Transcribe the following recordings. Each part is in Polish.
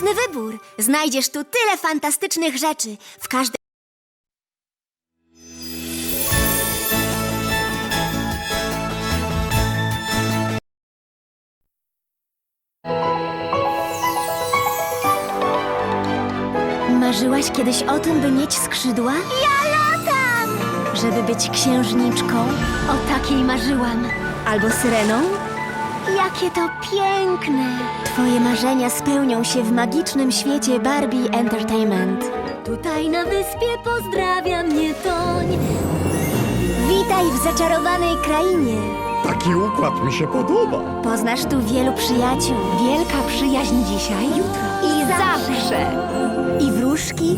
Świetny wybór. Znajdziesz tu tyle fantastycznych rzeczy. W każdej. Marzyłaś kiedyś o tym, by mieć skrzydła? Ja latam! Żeby być księżniczką? O takiej marzyłam. Albo syreną? Jakie to piękne! Twoje marzenia spełnią się w magicznym świecie Barbie Entertainment. Tutaj na wyspie pozdrawia mnie Toń. Witaj w zaczarowanej krainie. Taki układ mi się podoba. Poznasz tu wielu przyjaciół. Wielka przyjaźń dzisiaj, jutro I zawsze. I wróżki.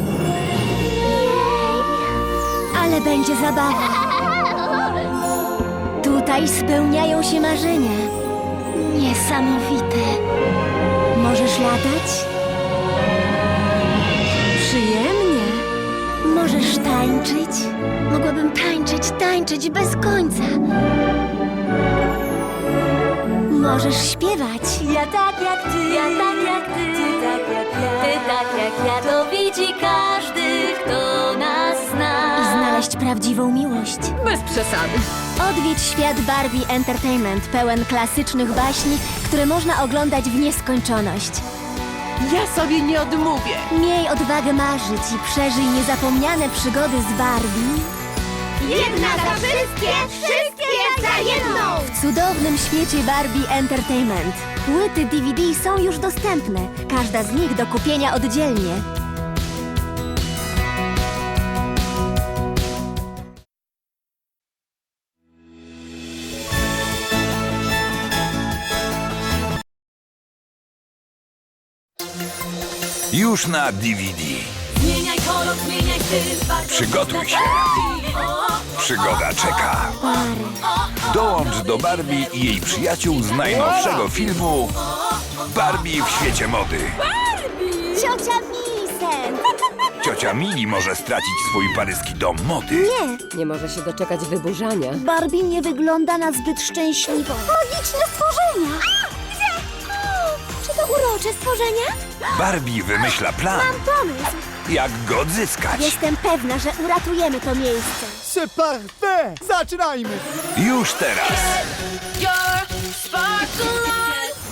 Ale będzie zabawa. Tutaj spełniają się marzenia. Niesamowite. Możesz latać? Przyjemnie. Możesz tańczyć? Mogłabym tańczyć, tańczyć bez końca. Możesz śpiewać. Ja tak jak ty, ja tak jak ty, ty tak jak ja, ty tak jak ja, to widzi każdy, prawdziwą miłość. Bez przesady. Odwiedź świat Barbie Entertainment pełen klasycznych baśni, które można oglądać w nieskończoność. Ja sobie nie odmówię. Miej odwagę marzyć i przeżyj niezapomniane przygody z Barbie Jedna za wszystkie, wszystkie za jedną! w cudownym świecie Barbie Entertainment. Płyty DVD są już dostępne, każda z nich do kupienia oddzielnie. Już na DVD. Zmieniaj kolor, zmieniaj styl, Przygotuj się. Przygoda czeka. Dołącz do Barbie i jej przyjaciół z najnowszego filmu Barbie w świecie mody. Ciocia Milsen! Ciocia Mili może stracić swój paryski dom mody. Nie, Nie może się doczekać wyburzania. Barbie nie wygląda na zbyt szczęśliwą. Magiczne stworzenia! Urocze stworzenia? Barbie wymyśla plan, Pomysł! jak go odzyskać. Jestem pewna, że uratujemy to miejsce. C'est parfait! Zaczynajmy! Już teraz.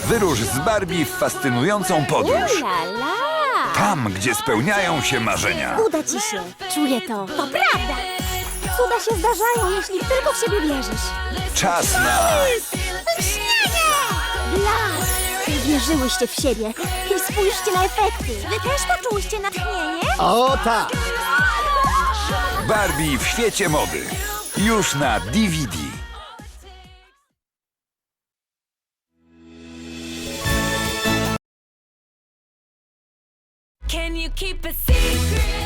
Wyrusz z Barbie w fascynującą podróż. La! Tam, gdzie spełniają się marzenia. Uda ci się. Czuję to. To prawda! Cuda się zdarzają, jeśli tylko w siebie wierzysz. Czas na Blas! Wierzyłyście w siebie i spójrzcie na efekty. Wy też poczułyście natchnienie? O tak! Barbie w świecie mody. Już na DVD.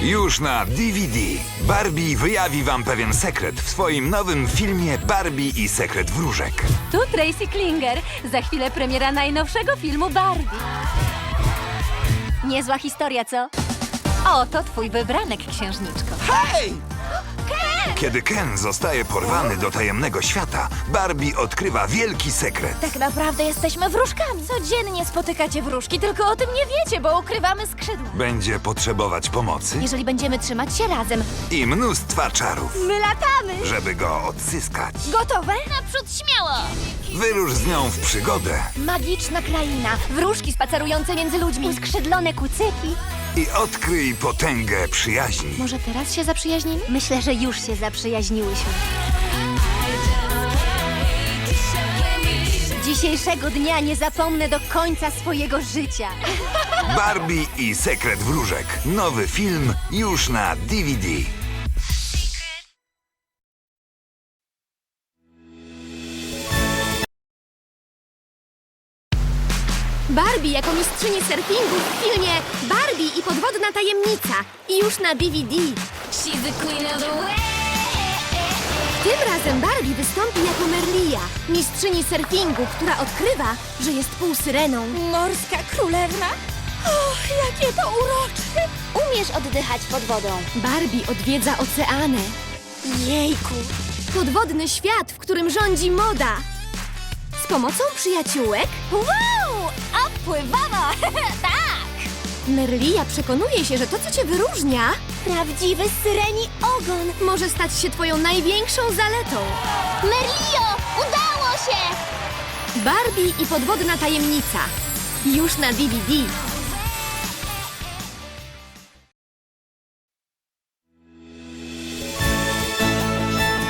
Już na DVD. Barbie wyjawi wam pewien sekret w swoim nowym filmie Barbie i sekret wróżek. Tu Tracy Klinger. Za chwilę premiera najnowszego filmu Barbie. Niezła historia, co? Oto twój wybranek, księżniczko. Kiedy Ken zostaje porwany do tajemnego świata, Barbie odkrywa wielki sekret. Tak naprawdę jesteśmy wróżkami. Codziennie spotykacie wróżki, tylko o tym nie wiecie, bo ukrywamy skrzydła. Będzie potrzebować pomocy Jeżeli będziemy trzymać się razem. i mnóstwa czarów, My latamy! żeby go odzyskać. Gotowe? Naprzód śmiało! Wyrusz z nią w przygodę Magiczna kraina, wróżki spacerujące między ludźmi. Uskrzydlone kucyki. I odkryj potęgę przyjaźni. Może teraz się zaprzyjaźnimy? Myślę, że już się zaprzyjaźniłyśmy. Dzisiejszego dnia nie zapomnę do końca swojego życia. Barbie i sekret wróżek. Nowy film już na DVD. Barbie jako mistrzyni surfingu w filmie Barbie i podwodna tajemnica. I już na DVD. Tym razem Barbie wystąpi jako Merlia, mistrzyni surfingu, która odkrywa, że jest półsyreną. Morska królewna? Och, jakie to urocze! Umiesz oddychać pod wodą. Barbie odwiedza oceany. Jejku! Podwodny świat, w którym rządzi moda. Z pomocą przyjaciółek? Wow! A pływamy! tak! Merlia przekonuje się, że to, co cię wyróżnia, Prawdziwy syreni ogon. może stać się twoją największą zaletą. Merlio, udało się! Barbie i podwodna tajemnica. Już na DVD.